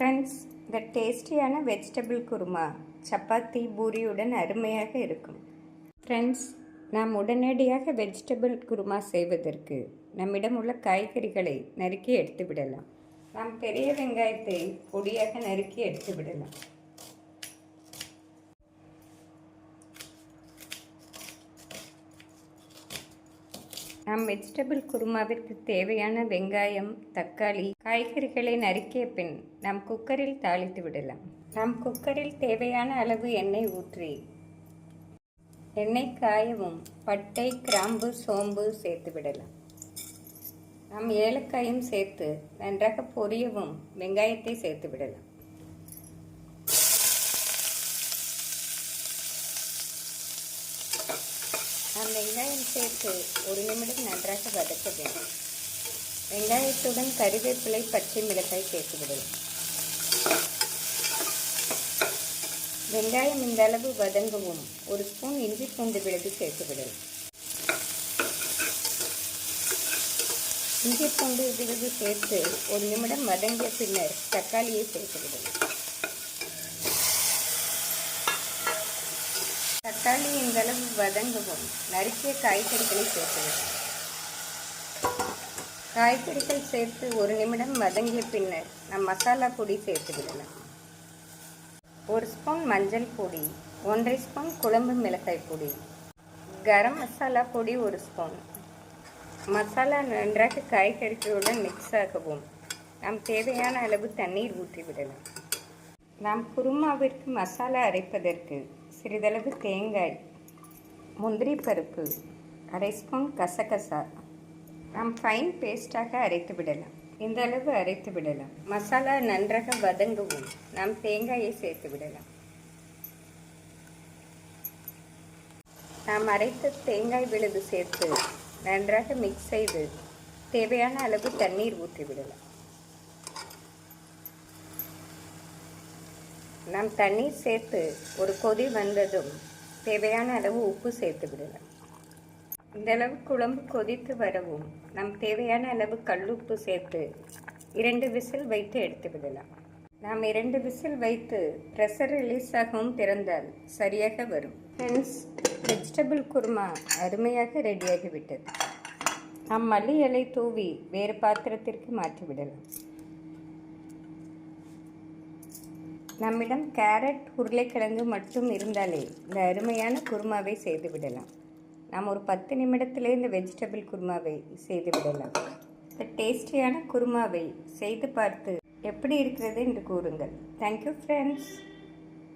Friends இந்த டேஸ்டியான vegetable kurma chapati பூரியுடன் அருமையாக இருக்கும். ஃப்ரெண்ட்ஸ் நாம் உடனடியாக வெஜிடபிள் குருமா செய்வதற்கு நம்மிடம் உள்ள காய்கறிகளை நறுக்கி எடுத்து விடலாம் நாம் பெரிய வெங்காயத்தை பொடியாக நறுக்கி எடுத்து விடலாம் நாம் வெஜிடபிள் குருமாவிற்கு தேவையான வெங்காயம் தக்காளி காய்கறிகளை நறுக்கிய பின் நாம் குக்கரில் தாளித்து விடலாம். நாம் குக்கரில் தேவையான அளவு எண்ணெய் ஊற்றி எண்ணெய் காயவும் பட்டை கிராம்பு சோம்பு சேர்த்து விடலாம். நாம் ஏலக்காயும் சேர்த்து நன்றாக பொரியவும் வெங்காயத்தை சேர்த்து விடலாம். அந்த வெங்காயம் சேர்த்து ஒரு நிமிடம் நன்றாக வதக்க வேண்டும். வெங்காயத்துடன் கறிவேப்பிலை பச்சை மிளகாய் சேர்த்து விடலாம் வெங்காயம் இந்த அளவு வதங்கவும் ஒரு ஸ்பூன் இஞ்சி பூண்டு விழுது சேர்த்து விடலாம் இஞ்சி பூண்டு விழுது சேர்த்து ஒரு நிமிடம் வதங்கிய பின்னர் தக்காளியை சேர்த்து விடலாம் தக்காளி இந்த அளவு வதங்கவும். நறுக்கிய காய்கறிகளை சேர்த்து காய்கறிகள் சேர்த்து ஒரு நிமிடம் வதங்கிய பின்னர் நம் மசாலா பொடி சேர்த்து விடலாம். ஒரு ஸ்பூன் மஞ்சள் பொடி ஒன்றரை ஸ்பூன் குழம்பு மிளகாய் பொடி கரம் மசாலா பொடி ஒரு ஸ்பூன். மசாலா நன்றாக காய்கறிகளுடன் மிக்ஸ் ஆகவும். நாம் தேவையான அளவு தண்ணீர் ஊற்றி விடலாம் நாம் குருமாவிற்கு மசாலா அரைப்பதற்கு சிறிதளவு தேங்காய் முந்திரி பருப்பு அரை ஸ்பூன் கசகசா. நாம் ஃபைன் பேஸ்டாக அரைத்து விடலாம். இந்த அளவு அரைத்து விடலாம். மசாலா நன்றாக வதங்கவும் நாம் தேங்காயை சேர்த்து விடலாம். நாம் அரைத்த தேங்காய் விழுது சேர்த்து நன்றாக மிக்ஸ் செய்து தேவையான அளவு தண்ணீர் ஊற்றி விடலாம் நாம் தண்ணீர் சேர்த்து ஒரு கொதி வந்ததும் தேவையான அளவு உப்பு சேர்த்து விடலாம். இந்த அளவு குழம்பு கொதித்து வரவும் நாம் தேவையான அளவு கல்லுப்பு சேர்த்து இரண்டு விசில் வைத்து எடுத்து விடலாம். நாம் இரண்டு விசில் வைத்து ப்ரெஷர் ரிலீஸ் ஆகவும் திறந்தால் சரியாக வரும். ஃப்ரெண்ட்ஸ் வெஜிடபிள் குருமா அருமையாக ரெடியாகிவிட்டது நாம் மல்லி இலை தூவி வேறு பாத்திரத்திற்கு மாற்றிவிடலாம். நம்மிடம் கேரட் உருளைக்கிழங்கு மட்டும் இருந்தாலே இந்த அருமையான குருமாவை செய்து விடலாம். நாம் ஒரு பத்து நிமிடத்திலே இந்த வெஜிடபிள் குருமாவை செய்து விடலாம். இந்த டேஸ்டியான குருமாவை செய்து பார்த்து எப்படி இருக்கிறது என்று கூறுங்கள். Thank you friends